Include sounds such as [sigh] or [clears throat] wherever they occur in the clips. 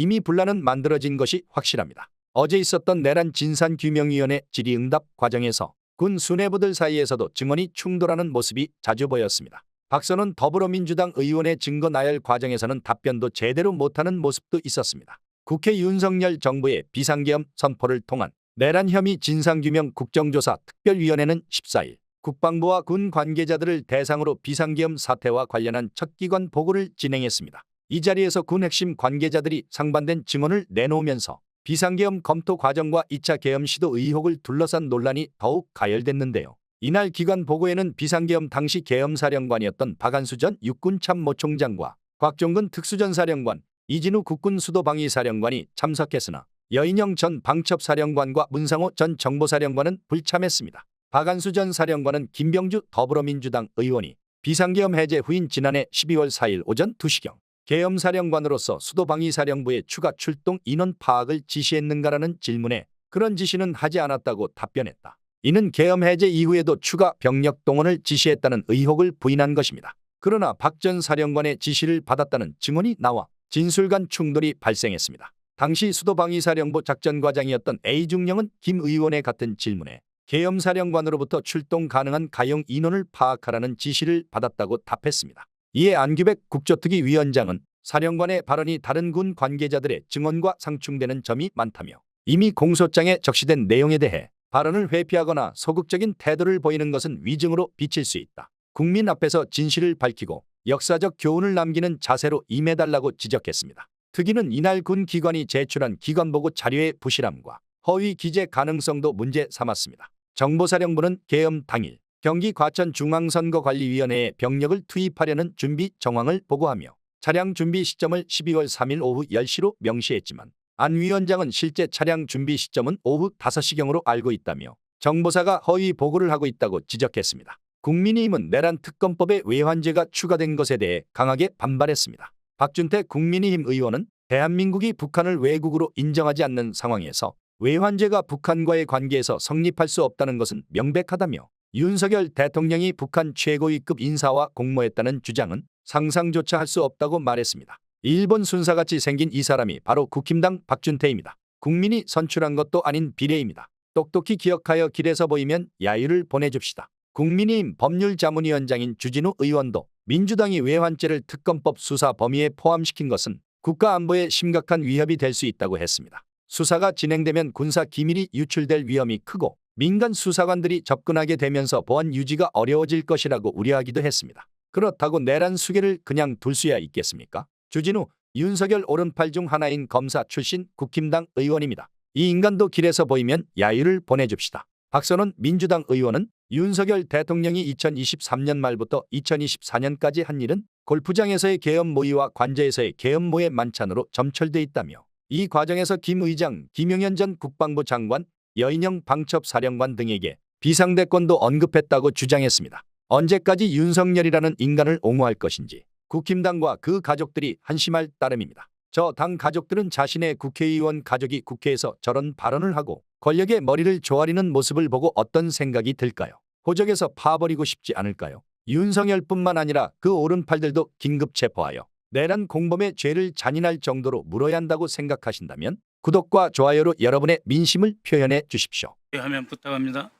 이미 분란은 만들어진 것이 확실합니다. 어제 있었던 내란 진상규명위원회 질의응답 과정에서 군 수뇌부들 사이에서도 증언이 충돌하는 모습이 자주 보였습니다. 박선원 더불어민주당 의원의 증거 나열 과정에서는 답변도 제대로 못하는 모습도 있었습니다. 국회 윤석열 정부의 비상계엄 선포를 통한 내란 혐의 진상규명 국정조사 특별위원회는 14일 국방부와 군 관계자들을 대상으로 비상계엄 사태와 관련한 첫 기관 보고를 진행했습니다. 이 자리에서 군 핵심 관계자들이 상반된 증언을 내놓으면서 비상계엄 검토 과정과 2차 계엄 시도 의혹을 둘러싼 논란이 더욱 가열됐는데요. 이날 기관 보고에는 비상계엄 당시 계엄사령관이었던 박안수 전 육군참모총장과 곽종근 특수전사령관, 이진우 국군 수도방위사령관이 참석했으나 여인영 전 방첩사령관과 문상호 전 정보사령관은 불참했습니다. 박안수 전 사령관은 김병주 더불어민주당 의원이 비상계엄 해제 후인 지난해 12월 4일 오전 2시경 계엄사령관으로서 수도방위사령부의 추가 출동 인원 파악을 지시했는가라는 질문에 그런 지시는 하지 않았다고 답변했다. 이는 계엄 해제 이후에도 추가 병력 동원을 지시했다는 의혹을 부인한 것입니다. 그러나 박 전 사령관의 지시를 받았다는 증언이 나와 진술 간 충돌이 발생했습니다. 당시 수도방위사령부 작전과장이었던 A중령은 김 의원의 같은 질문에 계엄사령관으로부터 출동 가능한 가용 인원을 파악하라는 지시를 받았다고 답했습니다. 이에 안규백 국조특위 위원장은 사령관의 발언이 다른 군 관계자들의 증언과 상충되는 점이 많다며 이미 공소장에 적시된 내용에 대해 발언을 회피하거나 소극적인 태도를 보이는 것은 위증으로 비칠 수 있다. 국민 앞에서 진실을 밝히고 역사적 교훈을 남기는 자세로 임해달라고 지적했습니다. 특위는 이날 군 기관이 제출한 기관보고 자료의 부실함과 허위 기재 가능성도 문제 삼았습니다. 정보사령부는 계엄 당일 경기 과천 중앙선거관리위원회에 병력을 투입하려는 준비 정황을 보고하며 차량 준비 시점을 12월 3일 오후 10시로 명시했지만 안 위원장은 실제 차량 준비 시점은 오후 5시경으로 알고 있다며 정보사가 허위 보고를 하고 있다고 지적했습니다. 국민의힘은 내란 특검법에 외환죄가 추가된 것에 대해 강하게 반발했습니다. 박준태 국민의힘 의원은 대한민국이 북한을 외국으로 인정하지 않는 상황에서 외환죄가 북한과의 관계에서 성립할 수 없다는 것은 명백하다며 윤석열 대통령이 북한 최고위급 인사와 공모했다는 주장은 상상조차 할 수 없다고 말했습니다. 일본 순사같이 생긴 이 사람이 바로 국힘당 박준태입니다. 국민이 선출한 것도 아닌 비례입니다. 똑똑히 기억하여 길에서 보이면 야유를 보내줍시다. 국민의힘 법률자문위원장인 주진우 의원도 민주당이 외환죄를 특검법 수사 범위에 포함시킨 것은 국가 안보에 심각한 위협이 될 수 있다고 했습니다. 수사가 진행되면 군사 기밀이 유출될 위험이 크고 민간 수사관들이 접근하게 되면서 보안 유지가 어려워질 것이라고 우려하기도 했습니다. 그렇다고 내란 수계를 그냥 둘 수야 있겠습니까? 주진우, 윤석열 오른팔 중 하나인 검사 출신 국힘당 의원입니다. 이 인간도 길에서 보이면 야유를 보내줍시다. 박선원 민주당 의원은 윤석열 대통령이 2023년 말부터 2024년까지 한 일은 골프장에서의 계엄 모의와 관저에서의 계엄 모의 만찬으로 점철돼 있다며 이 과정에서 김 의장, 김용현 전 국방부 장관, 여인영 방첩사령관 등에게 비상대권도 언급했다고 주장했습니다. 언제까지 윤석열이라는 인간을 옹호할 것인지 국힘당과 그 가족들이 한심할 따름입니다. 저 당 가족들은 자신의 국회의원 가족이 국회에서 저런 발언을 하고 권력의 머리를 조아리는 모습을 보고 어떤 생각이 들까요? 호적에서 파버리고 싶지 않을까요? 윤석열뿐만 아니라 그 오른팔들도 긴급 체포하여 내란 공범의 죄를 잔인할 정도로 물어야 한다고 생각하신다면 구독과 좋아요로 여러분의 민심을 표현해 주십시오. 하면 부탁합니다.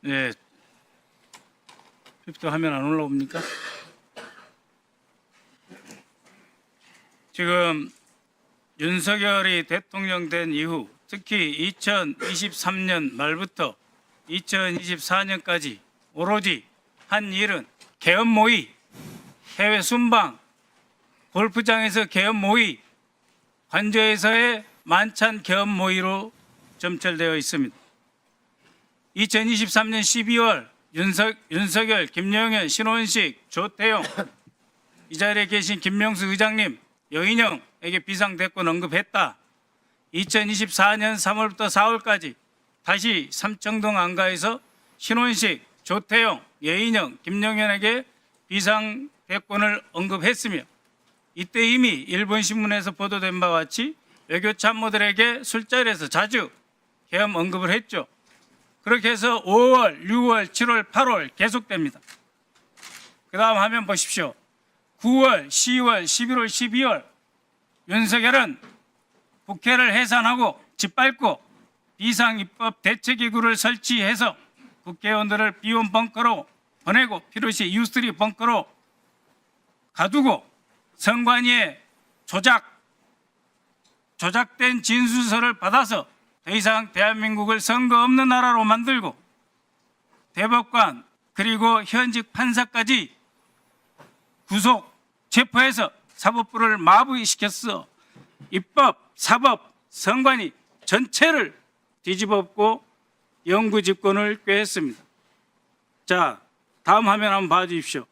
네. 피프트 화면 안 올라옵니까? 지금 윤석열이 대통령 된 이후 특히 2023년 말부터 2024년까지 오로지 한 일은 계엄 모의, 해외 순방, 골프장에서 계엄 모의, 관저에서의 만찬 계엄 모의로 점철되어 있습니다. 2023년 12월 윤석, 윤석열, 김영현, 신원식, 조태용 이 자리에 계신 김명수 의장님, 여인영에게 비상대권 언급했다. 2024년 3월부터 4월까지 다시 삼청동 안가에서 신원식, 조태용, 예인영, 김영현에게 비상대권을 언급했으며 이때 이미 일본 신문에서 보도된 바와 같이 외교 참모들에게 술자리에서 자주 계엄 언급을 했죠. 그렇게 해서 5월, 6월, 7월, 8월 계속됩니다. 그 다음 화면 보십시오. 9월, 10월, 11월, 12월 윤석열은 국회를 해산하고 짓밟고 비상입법 대책기구를 설치해서 국회의원들을 비원 벙커로 보내고 필요시 유스트리 벙커로 가두고 선관위에 조작 조작된 진술서를 받아서 더 이상 대한민국을 선거 없는 나라로 만들고 대법관 그리고 현직 판사까지 구속 체포해서 사법부를 마비시켰어. 입법, 사법, 선관위 전체를 뒤집었고 영구 집권을 꾀했습니다. 자, 다음 화면 한번 봐주십시오.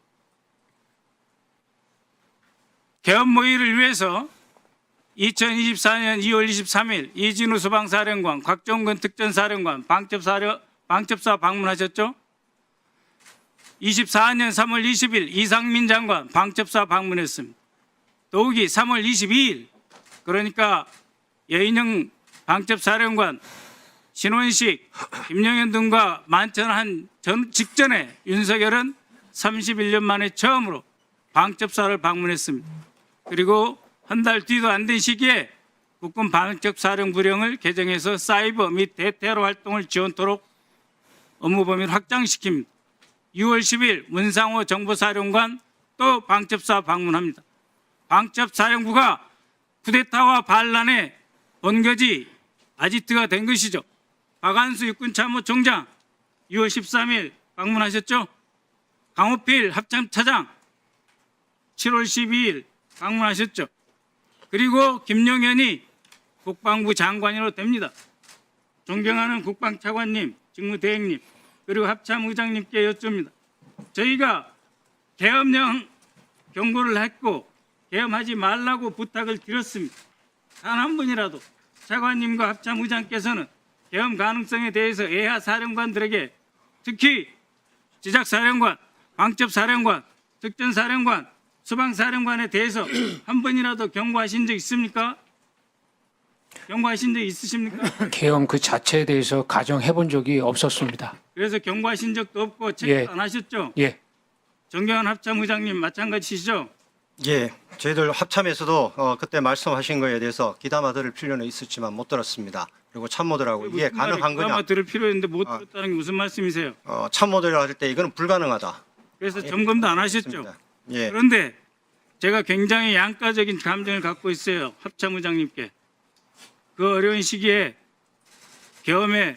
개헌 모의를 위해서 2024년 2월 23일 이진우 소방사령관, 곽종근 특전사령관, 방첩사령, 방첩사 방문하셨죠? 24년 3월 20일 이상민 장관 방첩사 방문했습니다. 더욱이 3월 22일 그러니까 여인영 방첩사령관 신원식 김영현 등과 만찬한 전 직전에 윤석열은 31년 만에 처음으로 방첩사를 방문했습니다. 그리고 한 달 뒤도 안 된 시기에 국군 방첩사령 부령을 개정해서 사이버 및 대테러 활동을 지원토록 업무 범위를 확장시킵니다. 6월 10일 문상호 정보사령관 또 방첩사 방문합니다. 방첩사령부가 쿠데타와 반란의 본거지 아지트가 된 것이죠. 박한수 육군참모총장 6월 13일 방문하셨죠. 강호필 합참차장 7월 12일 방문하셨죠. 그리고 김용현이 국방부 장관으로 됩니다. 존경하는 국방차관님, 직무대행님, 그리고 합참의장님께 여쭙니다. 저희가 계엄령 경고를 했고 계엄하지 말라고 부탁을 드렸습니다. 단 한 분이라도 차관님과 합참의장께서는 계엄 가능성에 대해서 예하 사령관들에게 특히 지작사령관, 방첩사령관, 특전사령관, 수방사령관에 대해서 [clears throat] 한 번이라도 경고하신 적 있습니까? 경고하신 적 있으십니까? [clears throat] 계엄 그 자체에 대해서 가정해 본 적이 없었습니다. 그래서 경고하신 적도 없고 체크 예. 안 하셨죠? 예, 정경환 합참의장님 마찬가지시죠? 예, 저희들 합참에서도 어, 그때 말씀하신 거에 대해서 기담아 들을 필요는 있었지만 못 들었습니다. 그리고 참모들하고 이게 가능한 거냐? 아마 들을 필요 있는데 못 아. 들었다는 게 무슨 말씀이세요? 어, 참모들 할때 이거는 불가능하다. 그래서 점검도 안 하셨죠? 했습니다. 예, 그런데 제가 굉장히 양가적인 감정을 갖고 있어요. 합참의장님께. 그 어려운 시기에 계엄에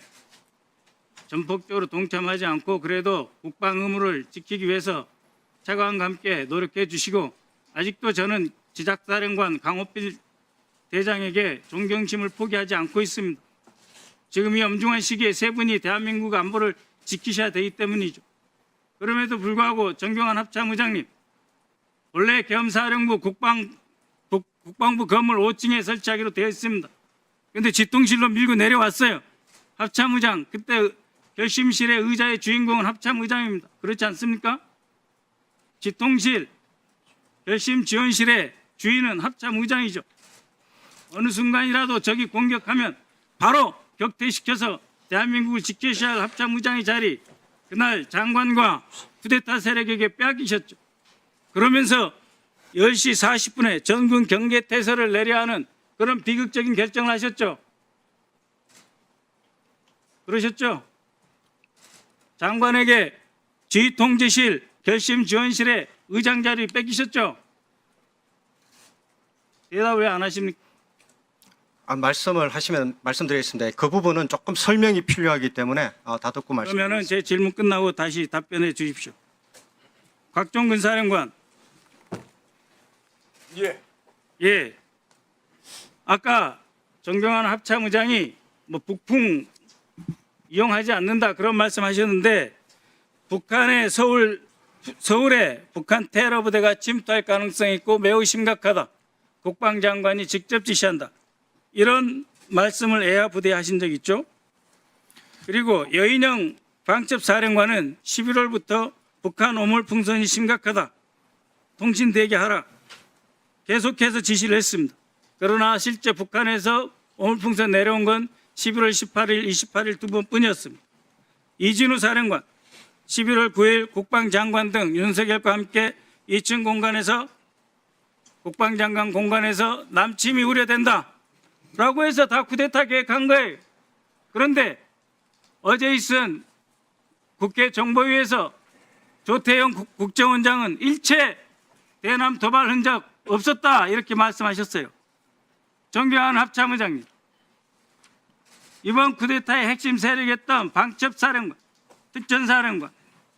전폭적으로 동참하지 않고 그래도 국방 의무를 지키기 위해서 차관과 함께 노력해 주시고 아직도 저는 지작사령관 강호필 대장에게 존경심을 포기하지 않고 있습니다. 지금 이 엄중한 시기에 세 분이 대한민국 안보를 지키셔야 되기 때문이죠. 그럼에도 불구하고 정경환 합참의장님 원래 겸사령부 국방 국, 국방부 건물 5층에 설치하기로 되어 있습니다. 그런데 집통실로 밀고 내려왔어요. 합참의장 그때 결심실의 의자의 주인공은 합참의장입니다. 그렇지 않습니까? 집통실 결심 지원실의 주인은 합참의장이죠. 어느 순간이라도 적이 공격하면 바로 격퇴시켜서 대한민국을 지켜셔야 할 합참의장의 자리 그날 장관과 쿠데타 세력에게 빼앗기셨죠. 그러면서 10시 40분에 전군 경계 태세를 내려야 하는 그런 비극적인 결정을 하셨죠. 그러셨죠? 장관에게 지휘통제실 결심 지원실에 의장 자리 뺏기셨죠? 대답 왜 안 하십니까? 아, 말씀을 하시면 말씀드리겠습니다. 그 부분은 조금 설명이 필요하기 때문에 어, 다 듣고 말씀. 그러면은 제 질문 끝나고 다시 답변해 주십시오. 곽종근 사령관. 예. 예. 아까 정경환 합참의장이 뭐 북풍 이용하지 않는다 그런 말씀하셨는데 북한의 서울 서울에 북한 테러 부대가 침투할 가능성이 있고 매우 심각하다. 국방장관이 직접 지시한다. 이런 말씀을 애하 부대에 하신 적 있죠? 그리고 여인영 방첩사령관은 11월부터 북한 오물 풍선이 심각하다. 통신 대기하라. 계속해서 지시를 했습니다. 그러나 실제 북한에서 오물풍선 내려온 건 11월 18일, 28일 두 번뿐이었습니다. 이진우 사령관 11월 9일 국방장관 등 윤석열과 함께 2층 공간에서 국방장관 공간에서 남침이 우려된다. 라고 해서 다 쿠데타 계획한 거예요. 그런데 어제 있은 국회 정보위에서 조태영 국- 국정원장은 일체 대남 도발 흔적 없었다 이렇게 말씀하셨어요. 존경하는 합참의장님. 이번 쿠데타의 핵심 세력이었던 방첩사령관, 특전사령관,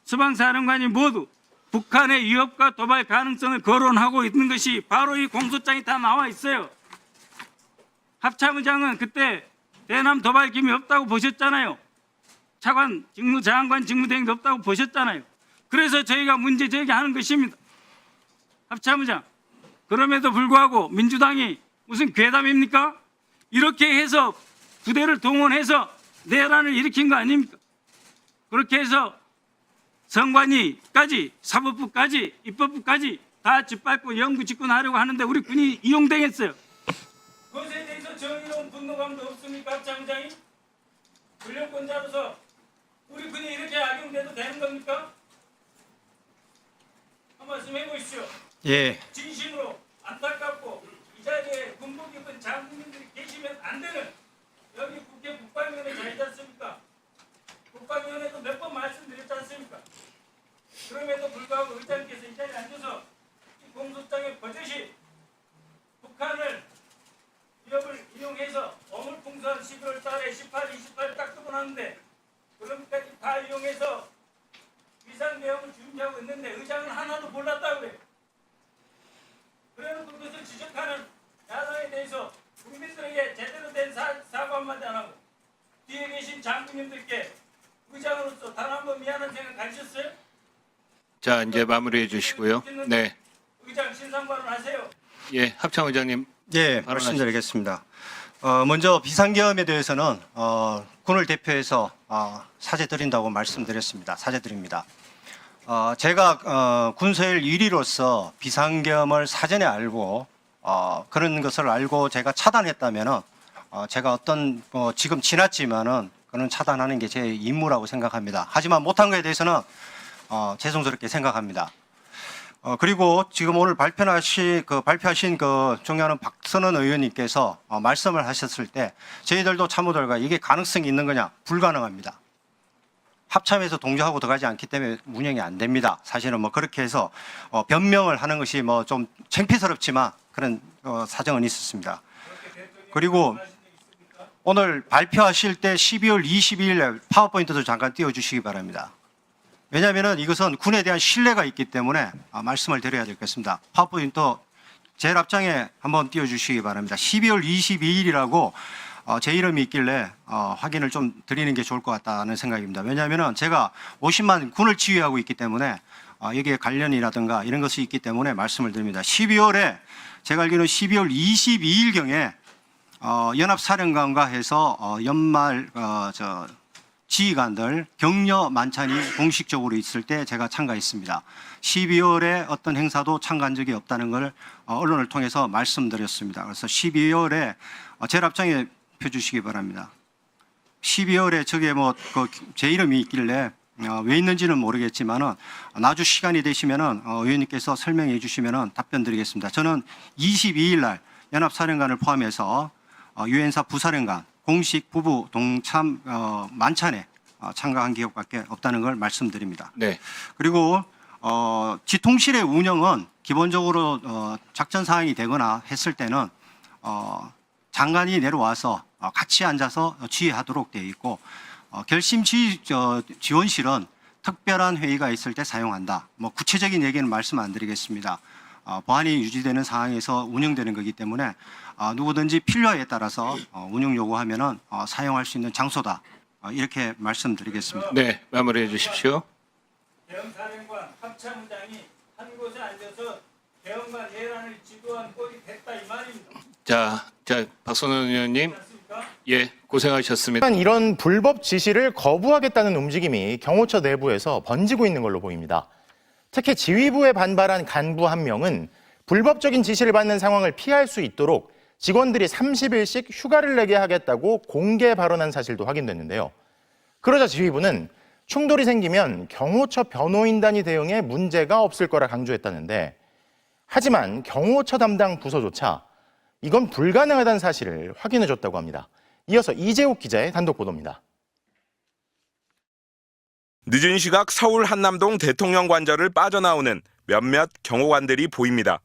수방사령관이 모두 북한의 위협과 도발 가능성을 거론하고 있는 것이 바로 이 공소장이 다 나와 있어요. 합참의장은 그때 대남 도발 기미 없다고 보셨잖아요. 차관 직무 장관 직무대행도 없다고 보셨잖아요. 그래서 저희가 문제 제기하는 것입니다. 합참의장. 그럼에도 불구하고 민주당이 무슨 괴담입니까? 이렇게 해서 부대를 동원해서 내란을 일으킨 거 아닙니까? 그렇게 해서 선관위까지 사법부까지 입법부까지 다 짓밟고 연구 집권하려고 하는데 우리 군이 이용당했어요. 그것에 대해서 정의로운 분노감도 없습니까, 합참장이? 권력권자로서 우리 군이 이렇게 악용돼도 되는 겁니까? 한 말씀 해보십시오. 예, 진심으로 안타깝고 이 자리에 입은 장군님들이 계시면 안 되는 여기 국회 국방위원회 자리지 않습니까? 국방위원회도 몇 번 말씀드렸지 않습니까? 그럼에도 불구하고 의장께서 이 자리에 앉아서 이 공소장에 버젓이 북한을 위협을 이용해서 어물풍선 11월 달에 18, 28을 딱 끊어놨는데 그럼까지 다 이용해서 비상대응을 준비하고 있는데 의장은 하나도 몰랐다고 그래요. 그래놓고 그것을 지적하는 야당에 대해서 국민들에게 제대로 된 사, 사과 한마디 안 하고 뒤에 계신 장군님들께 의장으로서 단 한 번 미안한 생각 가지셨어요? 자, 이제 마무리해 주시고요. 네. 의장 신상 발언 하세요. 예, 합참의장님. 예, 발언하십시오. 말씀드리겠습니다. 어, 먼저 비상계엄에 대해서는 어, 군을 대표해서 어, 사죄 드린다고 말씀드렸습니다. 사죄 드립니다. 어, 제가 어, 군서일 1위로서 비상계엄을 사전에 알고 어, 그런 것을 알고 제가 차단했다면은 어, 제가 어떤 어, 지금 지났지만은 그는 차단하는 게 제 임무라고 생각합니다. 하지만 못한 것에 대해서는 어, 죄송스럽게 생각합니다. 어, 그리고 지금 오늘 발표하신 그 발표하신 그 존경하는 박선원 의원님께서 어, 말씀을 하셨을 때 저희들도 참모들과 이게 가능성이 있는 거냐 불가능합니다. 합참에서 동조하고 들어가지 않기 때문에 운영이 안 됩니다. 사실은 뭐 그렇게 해서 어, 변명을 하는 것이 뭐 좀 창피스럽지만 그런 어, 사정은 있었습니다. 그리고 오늘 발표하실 때 12월 22일 날 파워포인트도 잠깐 띄워주시기 바랍니다. 왜냐하면 이것은 군에 대한 신뢰가 있기 때문에 아, 말씀을 드려야 되겠습니다. 파워포인트 제일 앞장에 한번 띄워주시기 바랍니다. 12월 22일이라고 어, 제 이름이 있길래 어, 확인을 좀 드리는 게 좋을 것 같다는 생각입니다. 왜냐하면 제가 50만 군을 지휘하고 있기 때문에 어, 여기에 관련이라든가 이런 것이 있기 때문에 말씀을 드립니다. 12월에 제가 알기로는 12월 22일경에 어, 연합사령관과 해서 어, 연말 어, 저 지휘관들 격려 만찬이 공식적으로 있을 때 제가 참가했습니다. 12월에 어떤 행사도 참가한 적이 없다는 걸 어, 언론을 통해서 말씀드렸습니다. 그래서 12월에 어, 제일 앞장에 펴주시기 바랍니다. 12월에 저게 뭐제 이름이 있길래 어, 왜 있는지는 모르겠지만은 나주 시간이 되시면은 어, 의원님께서 설명해 주시면은 답변 드리겠습니다. 저는 22일 날 연합사령관을 포함해서 어, 유엔사 부사령관 공식 부부 동참 어, 만찬에 어, 참가한 기억밖에 없다는 걸 말씀드립니다. 네. 그리고 어, 지통실의 운영은 기본적으로 어, 작전 사항이 되거나 했을 때는 어, 장관이 내려와서 어, 같이 앉아서 지휘하도록 되어 있고 어, 결심 지, 저, 지원실은 특별한 회의가 있을 때 사용한다. 뭐 구체적인 얘기는 말씀 안 드리겠습니다. 어, 보안이 유지되는 상황에서 운영되는 거기 때문에 어, 누구든지 필요에 따라서 어, 운영 요구하면은 어, 사용할 수 있는 장소다. 어, 이렇게 말씀드리겠습니다. 네, 마무리해 주십시오. 대형사령관 합참의장이 한 곳에 앉아서 대형과 내란을 지도한 꼴이 됐다 이 말입니다. 자, 자, 박선원 의원님. 예, 고생하셨습니다. 이런 불법 지시를 거부하겠다는 움직임이 경호처 내부에서 번지고 있는 걸로 보입니다. 특히 지휘부에 반발한 간부 한 명은 불법적인 지시를 받는 상황을 피할 수 있도록 직원들이 30일씩 휴가를 내게 하겠다고 공개 발언한 사실도 확인됐는데요. 그러자 지휘부는 충돌이 생기면 경호처 변호인단이 대응해 문제가 없을 거라 강조했다는데 하지만 경호처 담당 부서조차 이건 불가능하다는 사실을 확인해 줬다고 합니다. 이어서 이재욱 기자의 단독 보도입니다. 늦은 시각 서울 한남동 대통령 관저를 빠져나오는 몇몇 경호관들이 보입니다.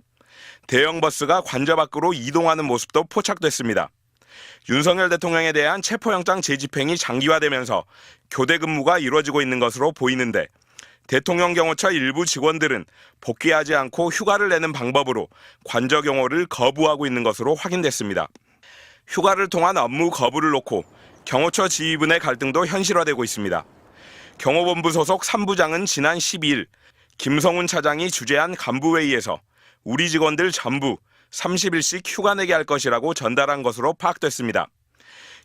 대형 버스가 관저 밖으로 이동하는 모습도 포착됐습니다. 윤석열 대통령에 대한 체포영장 재집행이 장기화되면서 교대 근무가 이루어지고 있는 것으로 보이는데 대통령 경호처 일부 직원들은 복귀하지 않고 휴가를 내는 방법으로 관저 경호를 거부하고 있는 것으로 확인됐습니다. 휴가를 통한 업무 거부를 놓고 경호처 지휘부 내 갈등도 현실화되고 있습니다. 경호본부 소속 3부장은 지난 12일 김성훈 차장이 주재한 간부회의에서 우리 직원들 전부 30일씩 휴가 내게 할 것이라고 전달한 것으로 파악됐습니다.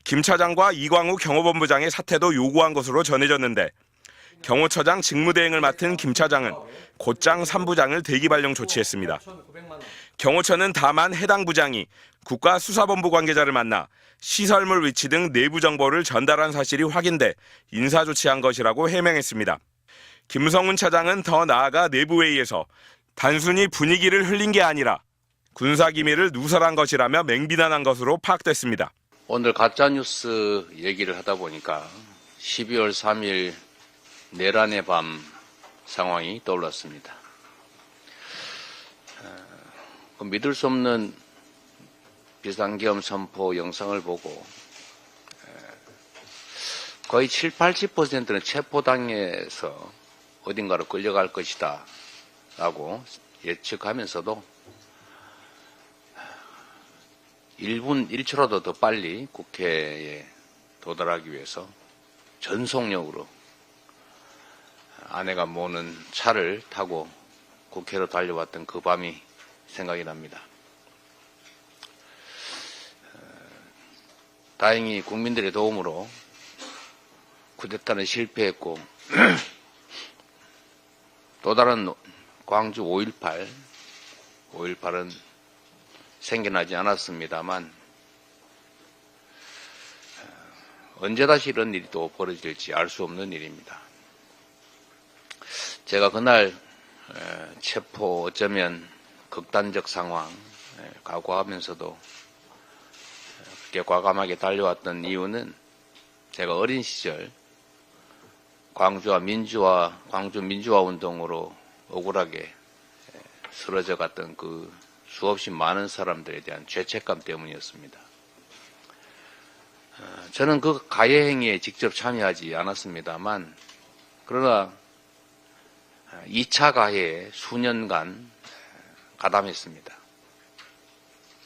김 차장과 이광우 경호본부장의 사퇴도 요구한 것으로 전해졌는데 경호처장 직무대행을 맡은 김 차장은 곧장 3부장을 대기 발령 조치했습니다. 경호처는 다만 해당 부장이 국가수사본부 관계자를 만나 시설물 위치 등 내부 정보를 전달한 사실이 확인돼 인사 조치한 것이라고 해명했습니다. 김성훈 차장은 더 나아가 내부회의에서 단순히 분위기를 흘린 게 아니라 군사 기밀을 누설한 것이라며 맹비난한 것으로 파악됐습니다. 오늘 가짜뉴스 얘기를 하다 보니까 12월 3일 내란의 밤 상황이 떠올랐습니다. 어, 그 믿을 수 없는 비상계엄 선포 영상을 보고 에, 거의 7, 80%는 체포당해서 어딘가로 끌려갈 것이다 라고 예측하면서도 1분 1초라도 더 빨리 국회에 도달하기 위해서 전속력으로 아내가 모는 차를 타고 국회로 달려왔던 그 밤이 생각이 납니다. 어, 다행히 국민들의 도움으로 쿠데타는 실패했고 [clears throat] 또 다른 광주 5.18, 5.18은 생겨나지 않았습니다만 언제 다시 이런 일이 또 벌어질지 알 수 없는 일입니다. 제가 그날 에, 체포 어쩌면 극단적 상황 에, 각오하면서도 그렇게 과감하게 달려왔던 이유는 제가 어린 시절 광주와 민주화 광주 민주화 운동으로 억울하게 에, 쓰러져 갔던 그 수없이 많은 사람들에 대한 죄책감 때문이었습니다. 어, 저는 그 가해 행위에 직접 참여하지 않았습니다만 그러나 2차 가해에 수년간 가담했습니다.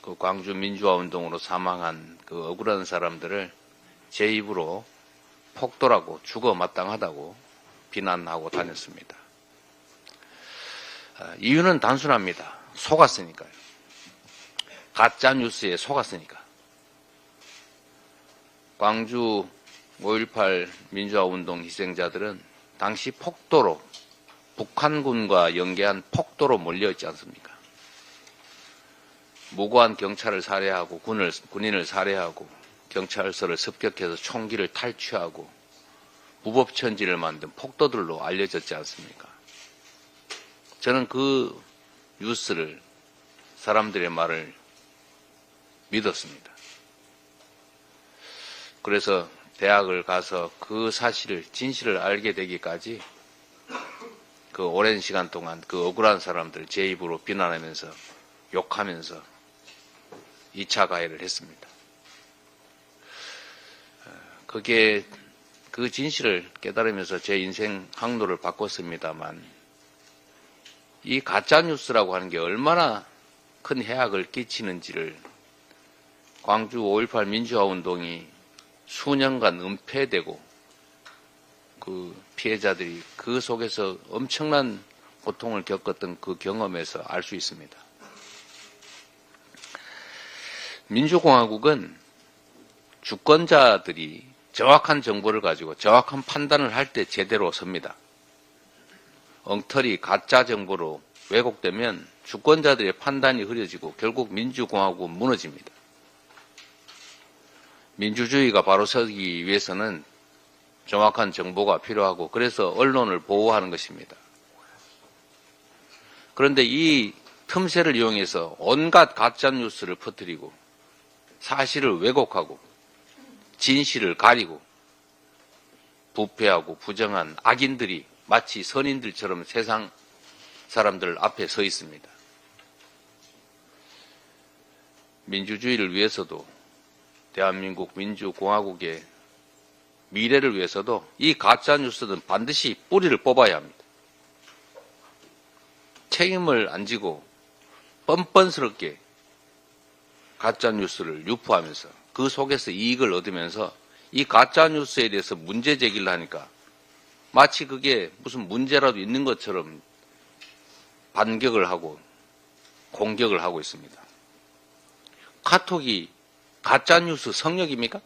그 광주 민주화 운동으로 사망한 그 억울한 사람들을 제 입으로 폭도라고 죽어 마땅하다고 비난하고 다녔습니다. 어, 이유는 단순합니다. 속았으니까요. 가짜 뉴스에 속았으니까. 광주 5.18 민주화 운동 희생자들은 당시 폭도로 북한군과 연계한 폭도로 몰려 있지 않습니까? 무고한 경찰을 살해하고 군을, 군인을 살해하고 경찰서를 습격해서 총기를 탈취하고 무법천지를 만든 폭도들로 알려졌지 않습니까? 저는 그 뉴스를 사람들의 말을 믿었습니다. 그래서 대학을 가서 그 사실을 진실을 알게 되기까지 그 오랜 시간 동안 그 억울한 사람들 제 입으로 비난하면서 욕하면서 2차 가해를 했습니다. 어, 그게 그 진실을 깨달으면서 제 인생 항로를 바꿨습니다만 이 가짜 뉴스라고 하는 게 얼마나 큰 해악을 끼치는지를 광주 5.18 민주화 운동이 수년간 은폐되고 그 피해자들이 그 속에서 엄청난 고통을 겪었던 그 경험에서 알 수 있습니다. 민주공화국은 주권자들이 정확한 정보를 가지고 정확한 판단을 할 때 제대로 섭니다. 엉터리 가짜 정보로 왜곡되면 주권자들의 판단이 흐려지고 결국 민주공화국은 무너집니다. 민주주의가 바로 서기 위해서는 정확한 정보가 필요하고 그래서 언론을 보호하는 것입니다. 그런데 이 틈새를 이용해서 온갖 가짜 뉴스를 퍼뜨리고 사실을 왜곡하고 진실을 가리고 부패하고 부정한 악인들이 마치 선인들처럼 세상 사람들 앞에 서 있습니다. 민주주의를 위해서도 대한민국 민주공화국의 미래를 위해서도 이 가짜 뉴스는 반드시 뿌리를 뽑아야 합니다. 책임을 안 지고 뻔뻔스럽게 가짜 뉴스를 유포하면서 그 속에서 이익을 얻으면서 이 가짜 뉴스에 대해서 문제 제기를 하니까 마치 그게 무슨 문제라도 있는 것처럼 반격을 하고 공격을 하고 있습니다. 카톡이 가짜 뉴스 성역입니까?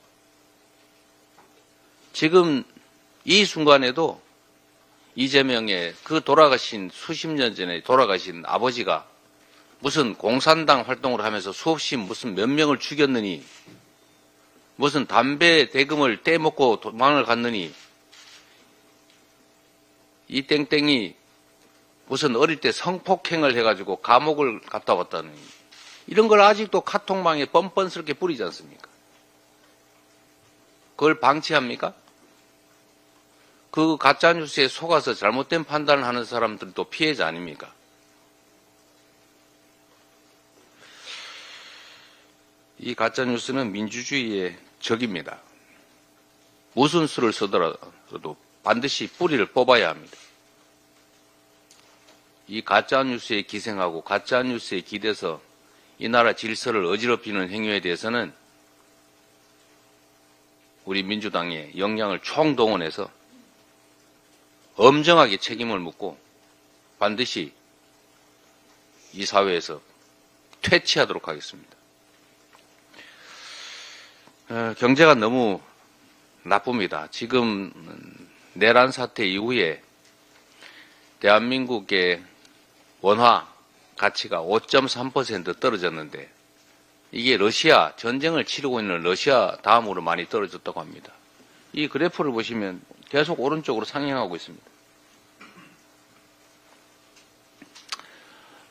지금 이 순간에도 이재명의 그 돌아가신 수십 년 전에 돌아가신 아버지가 무슨 공산당 활동을 하면서 수없이 무슨 몇 명을 죽였느니 무슨 담배 대금을 떼먹고 도망을 갔느니 이 땡땡이 무슨 어릴 때 성폭행을 해가지고 감옥을 갔다 왔다느니 이런 걸 아직도 카톡망에 뻔뻔스럽게 뿌리지 않습니까? 그걸 방치합니까? 그 가짜뉴스에 속아서 잘못된 판단을 하는 사람들도 피해자 아닙니까? 이 가짜뉴스는 민주주의의 적입니다. 무슨 수를 쓰더라도 반드시 뿌리를 뽑아야 합니다. 이 가짜뉴스에 기생하고 가짜뉴스에 기대서 이 나라 질서를 어지럽히는 행위에 대해서는 우리 민주당의 역량을 총동원해서 엄정하게 책임을 묻고 반드시 이 사회에서 퇴치하도록 하겠습니다. 어, 경제가 너무 나쁩니다. 지금 내란 사태 이후에 대한민국의 원화 가치가 5.3% 떨어졌는데 이게 러시아 전쟁을 치르고 있는 러시아 다음으로 많이 떨어졌다고 합니다. 이 그래프를 보시면 계속 오른쪽으로 상향하고 있습니다.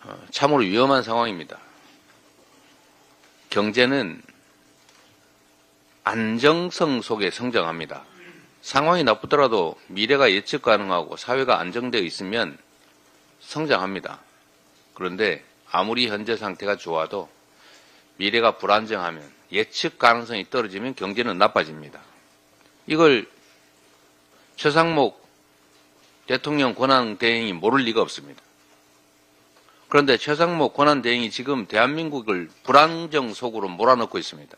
어, 참으로 위험한 상황입니다. 경제는 안정성 속에 성장합니다. 상황이 나쁘더라도 미래가 예측 가능하고 사회가 안정되어 있으면 성장합니다. 그런데 아무리 현재 상태가 좋아도 미래가 불안정하면 예측 가능성이 떨어지면 경제는 나빠집니다. 이걸 최상목 대통령 권한 대행이 모를 리가 없습니다. 그런데 최상목 권한 대행이 지금 대한민국을 불안정 속으로 몰아넣고 있습니다.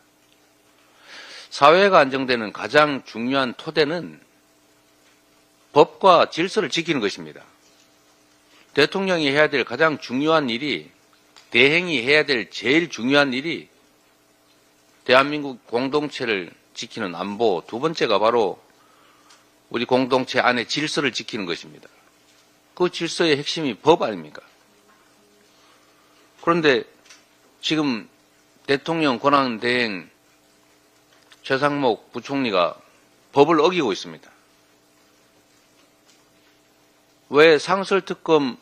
사회가 안정되는 가장 중요한 토대는 법과 질서를 지키는 것입니다. 대통령이 해야 될 가장 중요한 일이 대행이 해야 될 제일 중요한 일이 대한민국 공동체를 지키는 안보 두 번째가 바로 우리 공동체 안에 질서를 지키는 것입니다. 그 질서의 핵심이 법 아닙니까? 그런데 지금 대통령 권한 대행 최상목 부총리가 법을 어기고 있습니다. 왜 상설특검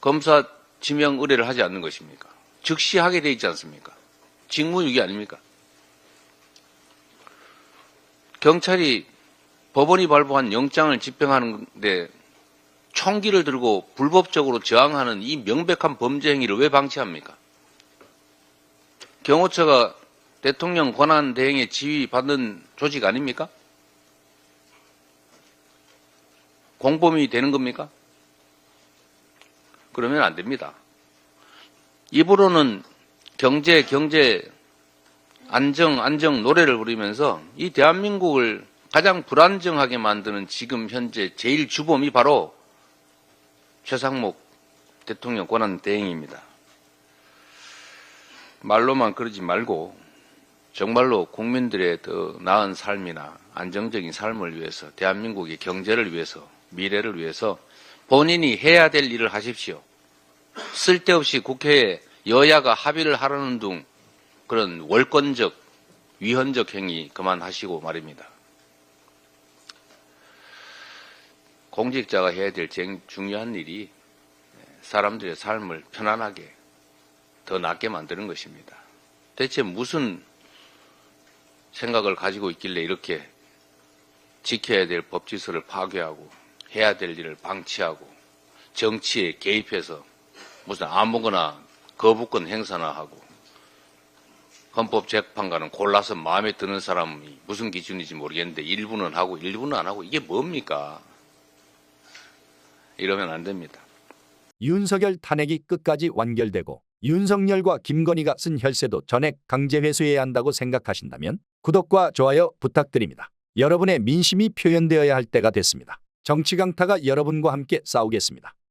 검사 지명 의뢰를 하지 않는 것입니까? 즉시 하게 돼 있지 않습니까? 직무유기 아닙니까? 경찰이 법원이 발부한 영장을 집행하는데 총기를 들고 불법적으로 저항하는 이 명백한 범죄 행위를 왜 방치합니까? 경호처가 대통령 권한 대행에 지휘 받는 조직 아닙니까? 공범이 되는 겁니까? 그러면 안 됩니다. 입으로는 경제, 경제, 안정, 안정 노래를 부르면서 이 대한민국을 가장 불안정하게 만드는 지금 현재 제일 주범이 바로 최상목 대통령 권한 대행입니다. 말로만 그러지 말고 정말로 국민들의 더 나은 삶이나 안정적인 삶을 위해서 대한민국의 경제를 위해서 미래를 위해서 본인이 해야 될 일을 하십시오. 쓸데없이 국회에 여야가 합의를 하라는 등 그런 월권적 위헌적 행위 그만하시고 말입니다. 공직자가 해야 될 제일 중요한 일이 사람들의 삶을 편안하게 더 낫게 만드는 것입니다. 대체 무슨 생각을 가지고 있길래 이렇게 지켜야 될 법질서를 파괴하고 해야 될 일을 방치하고 정치에 개입해서 무슨 아무거나 거부권 행사나 하고 헌법재판관은 골라서 마음에 드는 사람이 무슨 기준인지 모르겠는데 일부는 하고 일부는 안 하고 이게 뭡니까? 이러면 안 됩니다. 윤석열 탄핵이 끝까지 완결되고 윤석열과 김건희가 쓴 혈세도 전액 강제 회수해야 한다고 생각하신다면 구독과 좋아요 부탁드립니다. 여러분의 민심이 표현되어야 할 때가 됐습니다. 정치 강타가 여러분과 함께 싸우겠습니다.